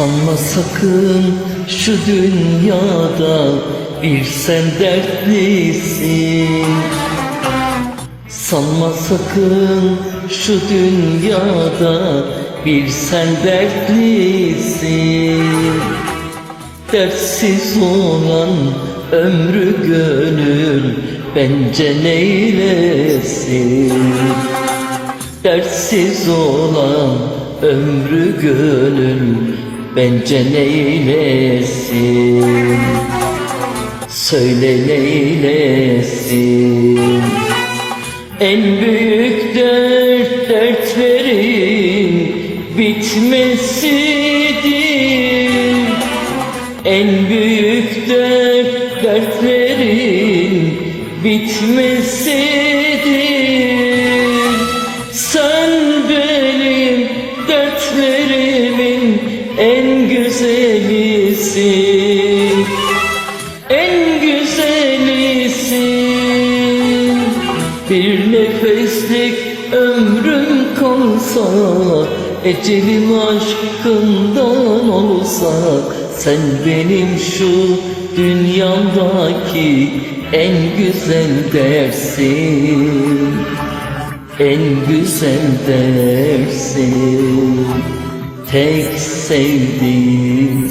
Sanma sakın şu dünyada bir sen dertlisin. Sanma sakın şu dünyada bir sen dertlisin. Dertsiz olan ömrü gönül bence neylesin? Dertsiz olan ömrü gönül bence neylesin? Söyle neylesin? En büyük dert dertlerin bitmesidir. En büyük dert dertlerin bitmesidir en güzelisin. En güzelisin. Bir nefeslik ömrüm kalsa Ecelim aşkından olsa Sen benim şu dünyamdaki en güzel dersin. En güzel dersin Tek sevdiğimsin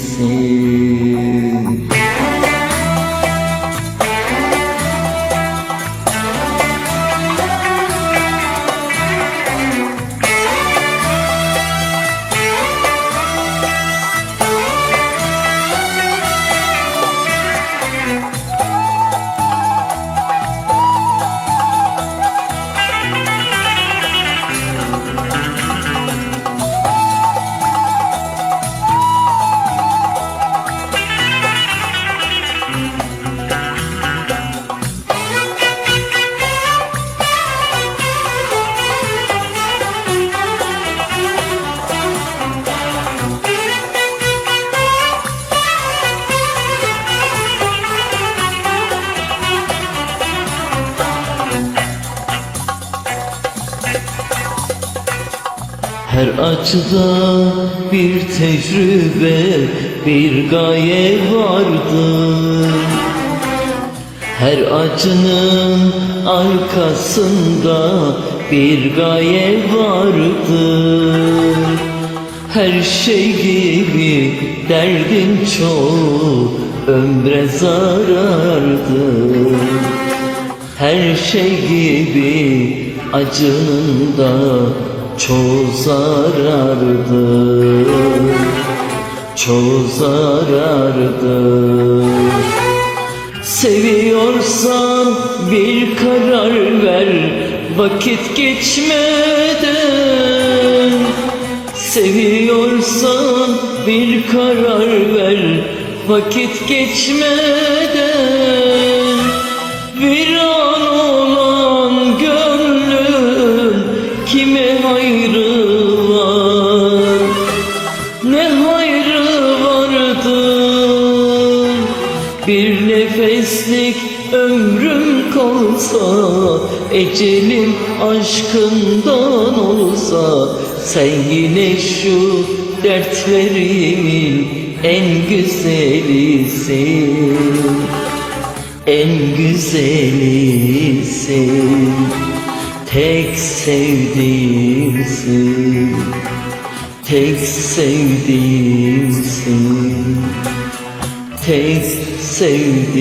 Her açıda bir tecrübe, bir gaye vardır. Her acının arkasında bir gaye vardır. Her şey gibi derdin çoğu ömre zarardır. Her şey gibi acının da çoğu zarardır Çoğu zarardır Seviyorsan bir karar ver. Vakit geçmeden. Seviyorsan bir karar ver. Vakit geçmeden. Bir an Bir nefeslik ömrüm kalsa Ecelim aşkından olsa Sen yine şu dertlerimin en güzelisin. En güzelisin. Tek sevdiğimsin. Tek sevdiğimsin Tek sevdiğimsin